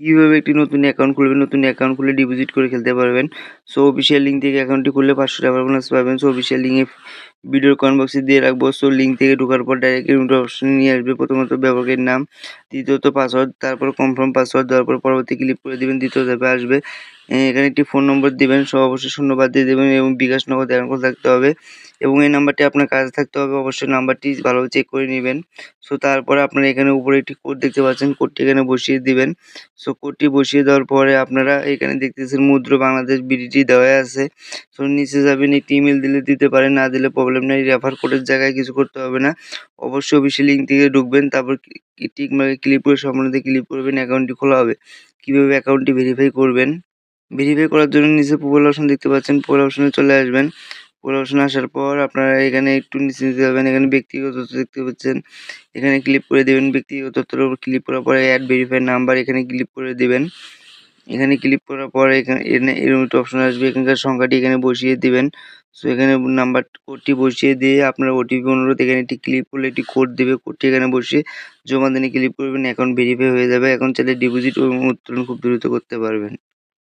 কীভাবে একটি নতুন অ্যাকাউন্ট খুলবেন, নতুন অ্যাকাউন্ট খুলে ডিপোজিট করে খেলতে পারবেন। সো অফিসিয়াল লিঙ্ক থেকে অ্যাকাউন্টটি খুললে পাঁচশো টাকা বোনাস পাবেন। সো অফিসিয়াল লিঙ্কে ভিডিওর কমেন্ট বক্সে দিয়ে রাখব। সো লিঙ্ক থেকে ঢোকার পর ডাইরেক্ট অপশন নিয়ে আসবে। প্রথমত ব্যবহারকারীর নাম, দ্বিতীয়ত পাসওয়ার্ড তারপর কনফার্ম পাসওয়ার্ড দেওয়ার পর পরবর্তী ক্লিক করে দেবেন দ্বিতীয় ধাপে আসবে। এখানে একটি ফোন নম্বর দেবেন সব অবশ্যই শূন্যবাদ দিয়ে দেবেন এবং বিকাশ নগদ অ্যাকাউন্ট থাকতে হবে এবং এই নাম্বারটি আপনার কাছে থাকতে হবে, অবশ্যই নাম্বারটি ভালোভাবে চেক করে নেবেন। সো তারপরে আপনারা এখানে উপরে একটি কোড দেখতে পাচ্ছেন কোডটি এখানে বসিয়ে দিবেন। সো কোডটি বসিয়ে দেওয়ার পরে আপনারা এখানে দেখতেছেন মুদ্র বাংলাদেশ বিডিটি দেওয়া আছে। সো নিচে যাবেন, একটি ইমেল দিলে দিতে পারেন, না দিলে প্রবলেম নেই রেফার কোডের জায়গায় কিছু করতে হবে না। অবশ্যই অফিসিয়াল লিঙ্ক থেকে ঢুকবেন, তারপর টিক মার্কে ক্লিক করে সম্বন্ধে ক্লিক করবেন অ্যাকাউন্টটি খোলা হবে। কীভাবে অ্যাকাউন্টটি ভেরিফাই করবেন? ভেরিফাই করার জন্য নিচে প্রোফাইল অপশন দেখতে পাচ্ছেন প্রোফাইল অপশনে চলে আসবেন। প্রোফাইল অপশনে আসার পর আপনারা এখানে একটু নিচে নিতে যাবেন, এখানে ব্যক্তিগত তথ্য দেখতে পাচ্ছেন। এখানে ক্লিক করে দেবেন, ব্যক্তিগত তথ্যের উপর ক্লিক করার পরে অ্যাড ভেরিফাই নাম্বার এখানে ক্লিক করে দেবেন। এখানে ক্লিক করার পরে এখানে এরকম একটা অপশন আসবে, এখানকার সংখ্যাটি এখানে বসিয়ে দিবেন। সো এখানে নাম্বার কোডটি বসিয়ে দিয়ে আপনার ওটিপি অনুরোধ, এখানে একটি ক্লিক করলে একটি কোড দেবে কোডটি এখানে বসিয়ে জমা দিনে ক্লিক করবেন অ্যাকাউন্ট ভেরিফাই হয়ে যাবে। এখন চাইলে ডিপোজিট এবং উত্তোলন খুব দ্রুত করতে পারবেন।